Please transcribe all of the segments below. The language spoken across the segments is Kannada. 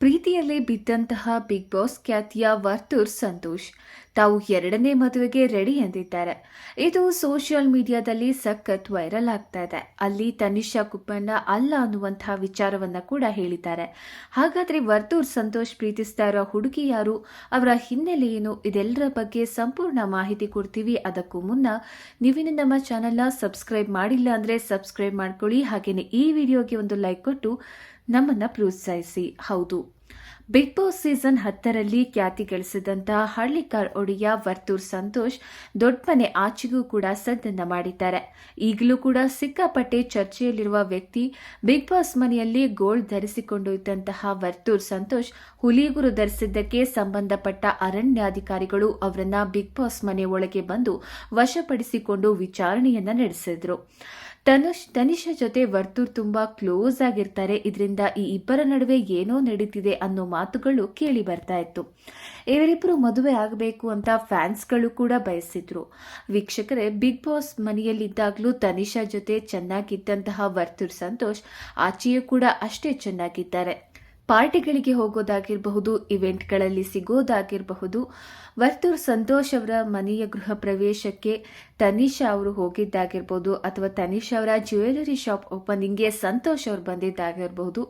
ಪ್ರೀತಿಯಲ್ಲಿ ಬಿದ್ದಂತಹ ಬಿಗ್ ಬಾಸ್ ಖ್ಯಾತಿಯ ವರ್ತೂರ್ ಸಂತೋಷ್. ತಾವು ಎರಡನೇ ಮದುವೆಗೆ ರೆಡಿ ಎಂದಿದ್ದಾರೆ. ಇದು ಸೋಷಿಯಲ್ ಮೀಡಿಯಾದಲ್ಲಿ ಸಖತ್ ವೈರಲ್ ಆಗ್ತಾ ಇದೆ. ಅಲ್ಲಿ ತನಿಷಾ ಕುಪ್ಪಣ್ಣ ಅಲ್ಲ ಅನ್ನುವಂತಹ ವಿಚಾರವನ್ನ ಕೂಡ ಹೇಳಿದ್ದಾರೆ. ಹಾಗಾದ್ರೆ ವರ್ತೂರ್ ಸಂತೋಷ್ ಪ್ರೀತಿಸ್ತಾ ಇರೋ ಹುಡುಗಿ ಯಾರು? ಅವರ ಹಿನ್ನೆಲೆ ಏನು? ಇದೆಲ್ಲರ ಬಗ್ಗೆ ಸಂಪೂರ್ಣ ಮಾಹಿತಿ ಕೊಡ್ತೀವಿ. ಅದಕ್ಕೂ ಮುನ್ನ ನೀವಿನ ನಮ್ಮ ಚಾನೆಲ್ನ ಸಬ್ಸ್ಕ್ರೈಬ್ ಮಾಡಿಲ್ಲ ಅಂದ್ರೆ ಸಬ್ಸ್ಕ್ರೈಬ್ ಮಾಡ್ಕೊಳ್ಳಿ. ಹಾಗೆಯೇ ಈ ವಿಡಿಯೋಗೆ ಒಂದು ಲೈಕ್ ಕೊಟ್ಟು ನಮ್ಮನ್ನ ಪ್ರೋತ್ಸಾಹಿಸಿ. ಹೌದು. ಬಿಗ್ ಬಾಸ್ ಸೀಸನ್ ಹತ್ತರಲ್ಲಿ ಖ್ಯಾತಿ ಗಳಿಸಿದಂತಹ ಹಳ್ಳಿಕಾರ್ ಒಡೆಯ ವರ್ತೂರ್ ಸಂತೋಷ್ ದೊಡ್ಡಮನೆ ಆಚೆಗೂ ಕೂಡ ಸದ್ದನ್ನ ಮಾಡಿದ್ದಾರೆ. ಈಗಲೂ ಕೂಡ ಸಿಕ್ಕಾಪಟ್ಟೆ ಚರ್ಚೆಯಲ್ಲಿರುವ ವ್ಯಕ್ತಿ ಬಿಗ್ ಬಾಸ್ ಮನೆಯಲ್ಲಿ ಗೋಲ್ಡ್ ಧರಿಸಿಕೊಂಡು ಇದ್ದಂತಹ ವರ್ತೂರ್ ಸಂತೋಷ್ ಹುಲಿಗುರು ಧರಿಸಿದ್ದಕ್ಕೆ ಸಂಬಂಧಪಟ್ಟ ಅರಣ್ಯಾಧಿಕಾರಿಗಳು ಅವರನ್ನ ಬಿಗ್ ಬಾಸ್ ಮನೆ ಒಳಗೆ ಬಂದು ವಶಪಡಿಸಿಕೊಂಡು ವಿಚಾರಣೆಯನ್ನ ನಡೆಸಿದ್ರು. ತನುಷ್ ತನಿಷಾ ಜೊತೆ ವರ್ತೂರ್ ತುಂಬಾ ಕ್ಲೋಸ್ ಆಗಿರ್ತಾರೆ. ಇದರಿಂದ ಈ ಇಬ್ಬರ ನಡುವೆ ಏನೋ ನಡೀತಿದೆ ಅನ್ನೋ ಮಾತುಗಳು ಕೇಳಿ ಬರ್ತಾ ಇತ್ತು. ಇವರಿಬ್ಬರು ಮದುವೆ ಆಗಬೇಕು ಅಂತ ಫ್ಯಾನ್ಸ್ಗಳು ಕೂಡ ಬಯಸಿದ್ರು. ವೀಕ್ಷಕರೇ, ಬಿಗ್ ಬಾಸ್ ಮನೆಯಲ್ಲಿದ್ದಾಗಲೂ ತನಿಷಾ ಜೊತೆ ಚೆನ್ನಾಗಿದ್ದಂತಹ ವರ್ತೂರ್ ಸಂತೋಷ್, ಆಚೆಯೂ ಕೂಡ ಅಷ್ಟೇ ಚೆನ್ನಾಗಿದ್ದಾರೆ. ಪಾರ್ಟಿಗಳಿಗೆ ಹೋಗೋದಾಗಿರಬಹುದು, ಇವೆಂಟ್ಗಳಲ್ಲಿ ಸಿಗೋದಾಗಿರಬಹುದು. ವರ್ತೂರ್ ಸಂತೋಷ್ ಅವರ ಮನೆಯ ಗೃಹ ಪ್ರವೇಶಕ್ಕೆ ತನಿಷಾ ಅವರು ಹೋಗಿದ್ದಾಗಿರ್ಬೋದು ಅಥವಾ ತನಿಷಾ ಅವರ ಜ್ಯುವೆಲರಿ ಶಾಪ್ ಓಪನಿಂಗ್ಗೆ ಸಂತೋಷ್ ಅವರು ಬಂದಿದ್ದಾಗಿರಬಹುದು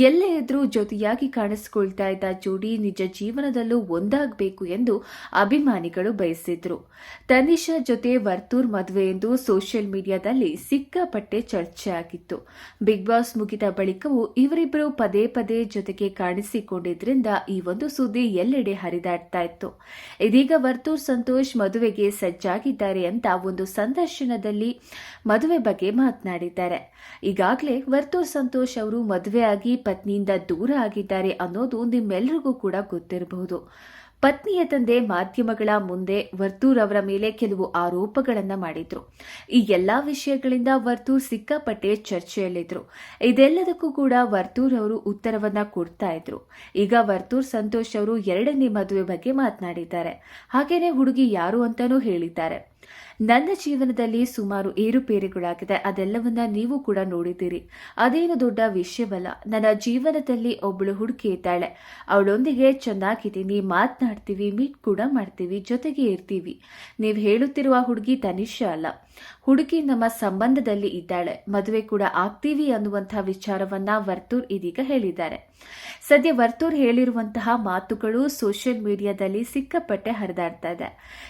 ಎಲ್ಲೇ ಇದ್ರೂ ಜೊತೆಯಾಗಿ ಕಾಣಿಸ್ಕೊಳ್ತಾ ಇದ್ದ ಜೋಡಿ ನಿಜ ಜೀವನದಲ್ಲೂ ಒಂದಾಗಬೇಕು ಎಂದು ಅಭಿಮಾನಿಗಳು ಬಯಸಿದ್ರು. ತನಿಷಾ ಜೊತೆ ವರ್ತೂರ್ ಮದುವೆ ಎಂದು ಸೋಷಿಯಲ್ ಮೀಡಿಯಾದಲ್ಲಿ ಸಿಕ್ಕಾಪಟ್ಟೆ ಚರ್ಚೆ ಆಗಿತ್ತು. ಬಿಗ್ ಬಾಸ್ ಮುಗಿದ ಬಳಿಕವೂ ಇವರಿಬ್ಬರು ಪದೇ ಪದೇ ಜೊತೆಗೆ ಕಾಣಿಸಿಕೊಂಡಿದ್ರಿಂದ ಈ ಒಂದು ಸುದ್ದಿ ಎಲ್ಲೆಡೆ ಹರಿದಾಡ್ತಾ ಇತ್ತು. ಇದೀಗ ವರ್ತೂರ್ ಸಂತೋಷ್ ಮದುವೆಗೆ ಸಜ್ಜಾಗಿದ್ದಾರೆ ಅಂತ ಒಂದು ಸಂದರ್ಶನದಲ್ಲಿ ಮದುವೆ ಬಗ್ಗೆ ಮಾತನಾಡಿದ್ದಾರೆ. ಈಗಾಗಲೇ ವರ್ತೂರ್ ಸಂತೋಷ್ ಅವರು ಮದುವೆಯಾಗಿ ಪತ್ನಿಯಿಂದ ದೂರ ಆಗಿದ್ದಾರೆ ಅನ್ನೋದು ನಿಮ್ಮೆಲ್ಲರಿಗೂ ಕೂಡ ಗೊತ್ತಿರಬಹುದು. ಪತ್ನಿಯ ತಂದೆ ಮಾಧ್ಯಮಗಳ ಮುಂದೆ ವರ್ತೂರ್ ಅವರ ಮೇಲೆ ಕೆಲವು ಆರೋಪಗಳನ್ನು ಮಾಡಿದ್ರು. ಈ ಎಲ್ಲಾ ವಿಷಯಗಳಿಂದ ವರ್ತೂರ್ ಸಿಕ್ಕಾಪಟ್ಟೆ ಚರ್ಚೆಯಲ್ಲಿದ್ರು. ಇದೆಲ್ಲದಕ್ಕೂ ಕೂಡ ವರ್ತೂರ್ ಅವರು ಉತ್ತರವನ್ನ ಕೊಡ್ತಾ ಇದ್ರು. ಈಗ ವರ್ತೂರ್ ಸಂತೋಷ್ ಅವರು ಎರಡನೇ ಮದುವೆ ಬಗ್ಗೆ ಮಾತನಾಡಿದ್ದಾರೆ. ಹಾಗೇನೆ ಹುಡುಗಿ ಯಾರು ಅಂತಾನೂ ಹೇಳಿದ್ದಾರೆ. ನನ್ನ ಜೀವನದಲ್ಲಿ ಸುಮಾರು ಏರುಪೇರುಗಳಾಗಿದೆ. ಅದೆಲ್ಲವನ್ನ ನೀವು ಕೂಡ ನೋಡಿದ್ದೀರಿ. ಅದೇನು ದೊಡ್ಡ ವಿಷಯವಲ್ಲ. ನನ್ನ ಜೀವನದಲ್ಲಿ ಒಬ್ಬಳು ಹುಡುಕಿ ಇದ್ದಾಳೆ. ಅವಳೊಂದಿಗೆ ಚೆನ್ನಾಗಿದ್ದೀನಿ ಮಾತನಾಡ್ತೀವಿ, ಮೀಟ್ ಕೂಡ ಮಾಡ್ತೀವಿ, ಜೊತೆಗೆ ಇರ್ತೀವಿ. ನೀವು ಹೇಳುತ್ತಿರುವ ಹುಡುಗಿ ತನಿಷ ಅಲ್ಲ. ಹುಡುಗಿ ನಮ್ಮ ಸಂಬಂಧದಲ್ಲಿ ಇದ್ದಾಳೆ. ಮದುವೆ ಕೂಡ ಆಗ್ತೀವಿ ಅನ್ನುವಂತಹ ವಿಚಾರವನ್ನ ವರ್ತೂರ್ ಇದೀಗ ಹೇಳಿದ್ದಾರೆ. ಸದ್ಯ ವರ್ತೂರ್ ಹೇಳಿರುವಂತಹ ಮಾತುಗಳು ಸೋಷಿಯಲ್ ಮೀಡಿಯಾದಲ್ಲಿ ಸಿಕ್ಕಾಪಟ್ಟೆ ಹರಿದಾಡ್ತಾ ಇದೆ.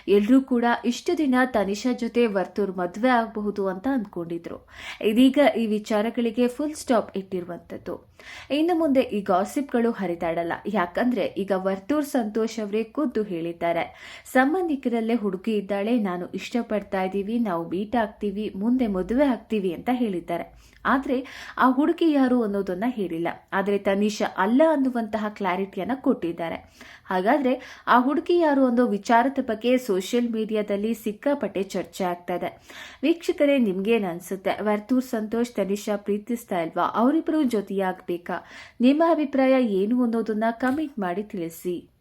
ಎಲ್ಲರೂ ಕೂಡ ಇಷ್ಟು ದಿನ ತನಿಷಾ ಜೊತೆ ವರ್ತೂರ್ ಮದುವೆ ಆಗಬಹುದು ಅಂತ ಅಂದ್ಕೊಂಡಿದ್ರು ಇದೀಗ ಈ ವಿಚಾರಗಳಿಗೆ ಫುಲ್ ಸ್ಟಾಪ್ ಇಟ್ಟಿರುವಂತದ್ದು. ಇನ್ನು ಮುಂದೆ ಈ ಗಾಸಿಪ್ಗಳು ಹರಿದಾಡಲ್ಲ. ಯಾಕಂದ್ರೆ ಈಗ ವರ್ತೂರ್ ಸಂತೋಷ್ ಅವರೇ ಖುದ್ದು ಹೇಳಿದ್ದಾರೆ. ಸಂಬಂಧಿಕರಲ್ಲೇ ಹುಡುಗಿ ಇದ್ದಾಳೆ, ನಾನು ಇಷ್ಟಪಡ್ತಾ ಇದ್ದೀವಿ, ನಾವು ಮೀಟ್ ಆಗ್ತೀವಿ, ಮುಂದೆ ಮದುವೆ ಆಗ್ತೀವಿ ಅಂತ ಹೇಳಿದ್ದಾರೆ. ಆದ್ರೆ ಆ ಹುಡುಗಿ ಯಾರು ಅನ್ನೋದನ್ನ ಹೇಳಿಲ್ಲ. ಆದ್ರೆ ತನಿಷಾ ಅಲ್ಲ ಅನ್ನುವಂತಹ ಕ್ಲಾರಿಟಿಯನ್ನು ಕೊಟ್ಟಿದ್ದಾರೆ. ಹಾಗಾದ್ರೆ ಆ ಹುಡುಗಿ ಯಾರು ಅನ್ನೋ ವಿಚಾರದ ಬಗ್ಗೆ ಸೋಷಿಯಲ್ ಮೀಡಿಯಾದಲ್ಲಿ ಸಿಕ್ಕಾಪಟ್ಟೆ ಚರ್ಚೆ ಆಗ್ತಾ ಇದೆ ವೀಕ್ಷಕರೇ ನಿಮ್ಗೇನು ಅನ್ಸುತ್ತೆ, ವರ್ತೂರ್ ಸಂತೋಷ್, ತನಿಷಾ ಪ್ರೀತಿಸ್ತಾ ಇಲ್ವಾ? ಅವರಿಬ್ಬರು ಜೊತೆಯಾಗಬೇಕಾ? ನಿಮ್ಮ ಅಭಿಪ್ರಾಯ ಏನು ಅನ್ನೋದನ್ನ ಕಮೆಂಟ್ ಮಾಡಿ ತಿಳಿಸಿ.